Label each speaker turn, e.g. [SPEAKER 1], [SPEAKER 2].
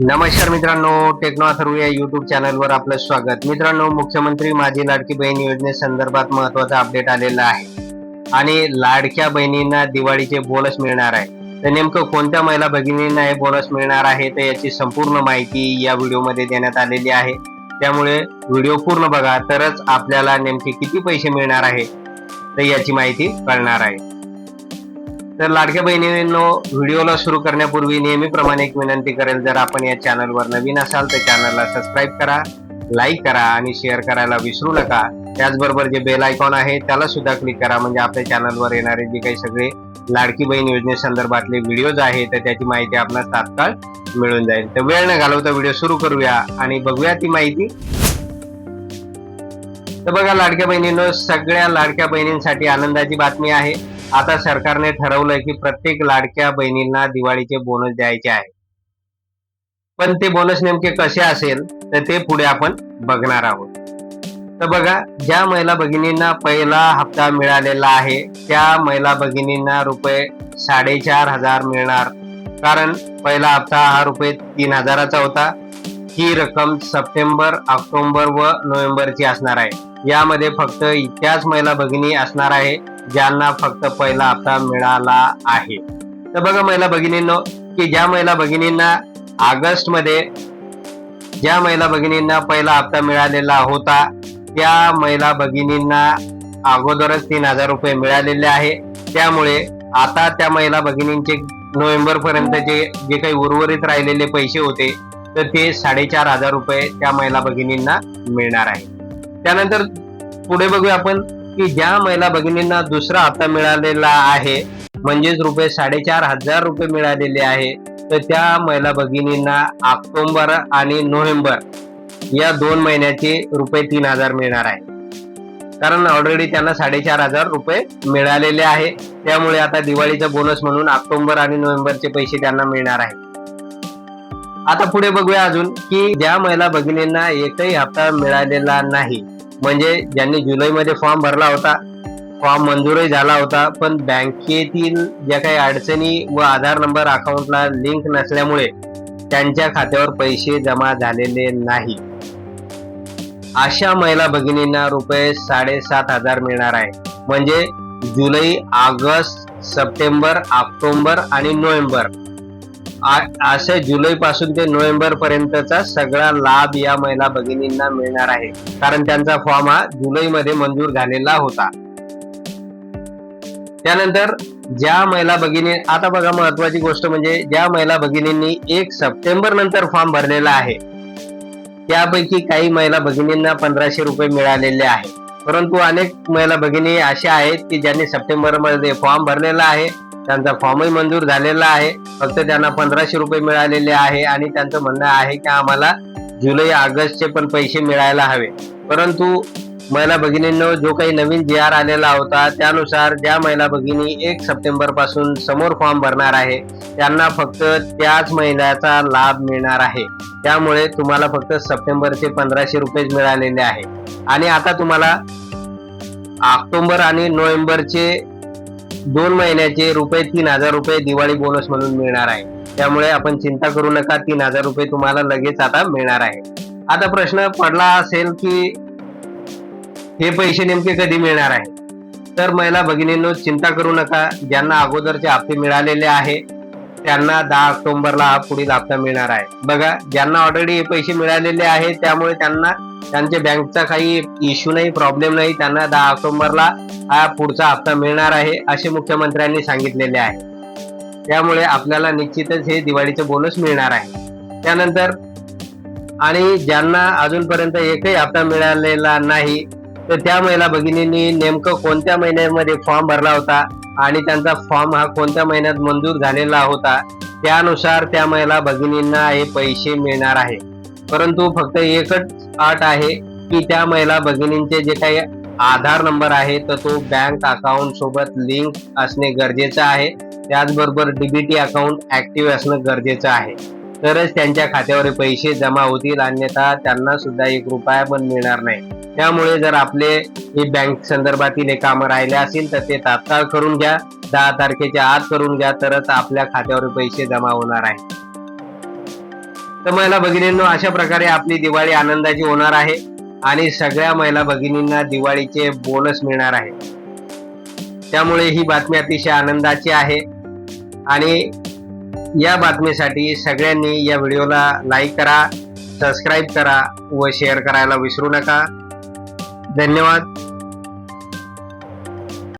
[SPEAKER 1] नमस्कार मित्रांनो टेक्नो अथर्व या युट्यूब चॅनलवर आपलं स्वागत. मित्रांनो मुख्यमंत्री माझी लाडकी बहीण योजनेसंदर्भात महत्त्वाचा अपडेट आलेला आहे. आणि लाडक्या बहिणींना दिवाळीचे बोनस मिळणार आहे. तर नेमकं कोणत्या महिला भगिनींना हे बोनस मिळणार आहे तर याची संपूर्ण माहिती या व्हिडिओमध्ये देण्यात आलेली आहे. त्यामुळे व्हिडिओ पूर्ण बघा तरच आपल्याला नेमके किती पैसे मिळणार आहे तर याची माहिती कळणार आहे. तर लाडक्या बहिणींनो व्हिडिओला सुरू करण्यापूर्वी नेहमीप्रमाणे एक विनंती करेल जर आपण या चॅनलवर नवीन असाल तर चॅनलला सबस्क्राईब करा लाईक करा आणि शेअर करायला विसरू नका. त्याचबरोबर जे बेल आयकॉन आहे त्याला सुद्धा क्लिक करा. म्हणजे आपल्या चॅनलवर येणारे जे काही सगळे लाडकी बहीण योजनेसंदर्भातले व्हिडिओज आहेत तर त्याची माहिती आपल्याला तात्काळ मिळून जाईल. तर वेळ न घालवता व्हिडिओ सुरू करूया आणि बघूया ती माहिती. तर बघा लाडक्या बहिणींनो सगळ्या लाडक्या बहिणींसाठी आनंदाची बातमी आहे. आता सरकारने ठरवलंय की प्रत्येक लाडक्या बहिणींना दिवाळीचे बोनस द्यायचे आहे. पण ते बोनस नेमके कसे असेल तर ते पुढे आपण बघणार आहोत. तर बघा ज्या महिला भगिनींना पहिला हप्ता मिळालेला आहे त्या महिला भगिनींना रुपये साडेचार हजार मिळणार. कारण पहिला हप्ता हा रुपये तीन हजाराचा होता. ही रक्कम सप्टेंबर ऑक्टोबर व नोव्हेंबरची असणार आहे. यामध्ये फक्त इतिहास महिला भगिनी असणार आहे ज्यांना फक्त पहिला हप्ता मिळाला आहे. तर बघा महिला भगिनींनो की ज्या महिला भगिनींना ऑगस्टमध्ये ज्या महिला भगिनींना पहिला हप्ता मिळालेला होता त्या महिला भगिनींना अगोदरच तीन हजार रुपये मिळालेले आहे. त्यामुळे आता त्या महिला भगिनींचे नोव्हेंबर पर्यंतचे जे काही उर्वरित राहिलेले पैसे होते तर ते साडेचार हजार रुपये त्या महिला भगिनींना मिळणार आहे. त्यानंतर पुढे बघूया आपण की ज्या महिला भगिनींना दुसरा हप्ता मिळालेला आहे म्हणजेच रुपये साडेचार हजार रुपये मिळालेले आहे तर त्या महिला भगिनींना ऑक्टोबर आणि नोव्हेंबर या दोन महिन्याचे रुपये तीन हजार मिळणार आहे. कारण ऑलरेडी त्यांना साडेचार हजार रुपये मिळालेले आहे. त्यामुळे आता दिवाळीचा बोनस म्हणून ऑक्टोबर आणि नोव्हेंबरचे पैसे त्यांना मिळणार आहे. आता पुढे बघूया अजून की ज्या महिला भगिनींना एकही हप्ता मिळालेला नाही म्हणजे ज्यांनी जुलैमध्ये फॉर्म भरला होता फॉर्म मंजूरही झाला होता पण बँकेतील ज्या काही अडचणी व आधार नंबर अकाउंटला लिंक नसल्यामुळे त्यांच्या खात्यावर पैसे जमा झालेले नाही. अशा महिला भगिनींना रुपये साडेसात हजार मिळणार आहे. म्हणजे जुलै ऑगस्ट सप्टेंबर ऑक्टोबर आणि नोव्हेंबर. असे जुलै पासून ते नोव्हेंबर पर्यंतचा सगळा लाभ या महिला भगिनींना मिळणार आहे. कारण त्यांचा फॉर्म हा जुलै मध्ये मंजूर झालेला होता. त्यानंतर ज्या महिला भगिनी आता बघा महत्वाची गोष्ट म्हणजे ज्या महिला भगिनींनी एक सप्टेंबर नंतर फॉर्म भरलेला आहे त्यापैकी काही महिला भगिनींना पंधराशे रुपये मिळालेले आहे. परंतु अनेक महिला भगिनी अशा आहेत की ज्यांनी सप्टेंबरमध्ये फॉर्म भरलेला आहे. त्यांचा फॉर्मही मंजूर झालेला आहे. फक्त त्यांना पंधराशे रुपये मिळालेले आहे आणि त्यांचं म्हणणं आहे की आम्हाला जुलै ऑगस्टचे पण पैसे मिळायला हवे. परंतु महिला भगिनींनो जो काही नवीन जी आर आलेला होता त्यानुसार ज्या महिला भगिनी एक सप्टेंबरपासून समोर फॉर्म भरणार आहे त्यांना फक्त त्याच महिन्याचा लाभ मिळणार आहे. त्यामुळे तुम्हाला फक्त सप्टेंबरचे पंधराशे रुपयेच मिळालेले आहे. आणि आता तुम्हाला ऑक्टोबर आणि नोव्हेंबरचे दोन महिन्याचे रुपये तीन हजार रुपये दिवाळी बोनस म्हणून मिळणार आहे. त्यामुळे आपण चिंता करू नका तीन हजार रुपये तुम्हाला लगेच आता मिळणार आहे. आता प्रश्न पडला असेल की हे पैसे नेमके कधी मिळणार आहे? तर महिला भगिनींनो चिंता करू नका. ज्यांना अगोदरचे हप्ते मिळालेले आहे त्यांना दहा ऑक्टोबरला हा पुढील हप्ता मिळणार आहे. बघा ज्यांना ऑलरेडी पैसे मिळालेले आहेत त्यामुळे त्यांना त्यांच्या बँकचा काही इश्यू नाही प्रॉब्लेम नाही त्यांना दहा ऑक्टोबरला हा पुढचा हप्ता मिळणार आहे असे मुख्यमंत्र्यांनी सांगितलेले आहे. त्यामुळे आपल्याला निश्चितच हे दिवाळीचं बोनस मिळणार आहे. त्यानंतर आणि ज्यांना अजूनपर्यंत एकही हप्ता मिळालेला नाही तर त्या महिला भगिनींनी नेमकं कोणत्या महिन्यामध्ये फॉर्म भरला होता? आणि त्यांचा फॉर्म हा कोणत्या महिन्यात मंजूर झालेला होता त्यानुसार त्या महिला भगिनींना हे पैसे मिळणार आहे. परंतु फक्त एकच अट आहे की त्या महिला भगिनींचे जे काही आधार नंबर आहे तर तो बँक अकाउंट सोबत लिंक असणे गरजेचं आहे. त्याचबरोबर डीबीटी अकाउंट ऍक्टिव्ह असणं गरजेचं आहे. तरच त्यांच्या खात्यावर पैसे जमा होतील. अन्यथा त्यांना सुद्धा एक रुपया पण मिळणार नाही. त्यामुळे जर आपले हे बँक संदर्भातील हे कामं राहिले असतील तर ते तात्काळ करून घ्या. दहा तारखेच्या आत करून घ्या. तरच आपल्या खात्यावर पैसे जमा होणार आहे. तर महिला भगिनींनो अशा प्रकारे आपली दिवाळी आनंदाची होणार आहे. आणि सगळ्या महिला भगिनींना दिवाळीचे बोनस मिळणार आहे. त्यामुळे ही बातमी अतिशय आनंदाची आहे. आणि या बातमीसाठी सगळ्यांनी या व्हिडिओला लाईक करा सबस्क्राईब करा व शेअर करायला विसरू नका. धन्यवाद.